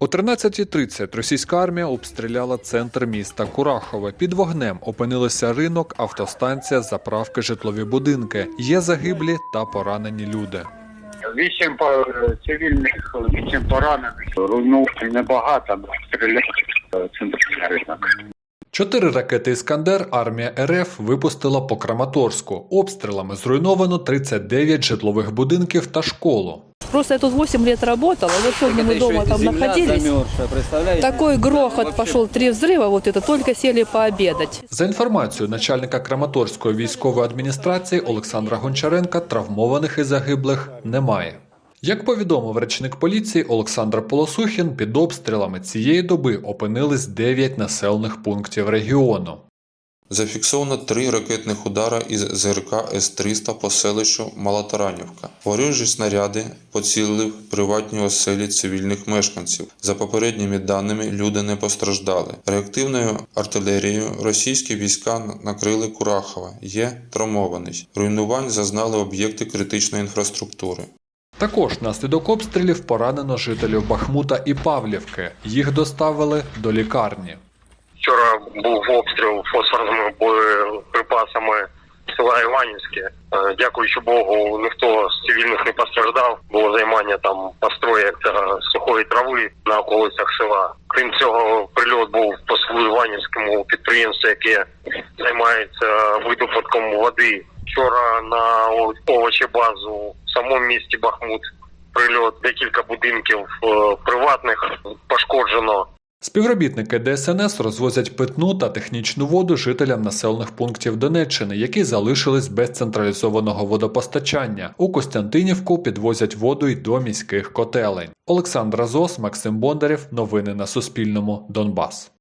О 13.30 російська армія обстріляла центр міста Курахове. Під вогнем опинилися ринок, автостанція, заправки, житлові будинки. Є загиблі та поранені люди. Вісім цивільних, вісім поранених. Руйнувань небагато, стріляють стріляли в ринок. Чотири ракети Іскандер армія РФ випустила по Краматорську. Обстрілами зруйновано 39 житлових будинків та школу. Просто я тут 8 лет работала, вот сегодня мы дома там находились. представляете? Такой грохот Вообще пошел, три взрыва, вот это только сели пообедать. За інформацією начальника Краматорської військової адміністрації Олександра Гончаренка, травмованих і загиблих немає. Як повідомив речник поліції Олександр Полосухін, під обстрілами цієї доби опинились 9 населених пунктів регіону. Зафіксовано три ракетних удара із ЗРК С-300 по селищу Малотаранівка. Ворожі снаряди поцілили в приватні оселі цивільних мешканців. За попередніми даними, люди не постраждали. Реактивною артилерією російські війська накрили Курахова. Є травмований. Руйнувань зазнали об'єкти критичної інфраструктури. Також наслідок обстрілів поранено жителів Бахмута і Павлівки. Їх доставили до лікарні. Вчора був обстріл фосфорними боєприпасами села Іванівське. Е, Дякуючи Богу, ніхто з цивільних не постраждав. Було займання там построєк та сухої трави на околицях села. Крім цього, прильот був по селу Іванівському підприємству, яке займається видобутком води. Вчора на овочебазу в самому місті Бахмут прильот декілька будинків е, приватних пошкоджено. Співробітники ДСНС розвозять питну та технічну воду жителям населених пунктів Донеччини, які залишились без централізованого водопостачання. У Костянтинівку підвозять воду й до міських котелень. Олександр Азос, Максим Бондарєв. Новини на Суспільному. Донбас.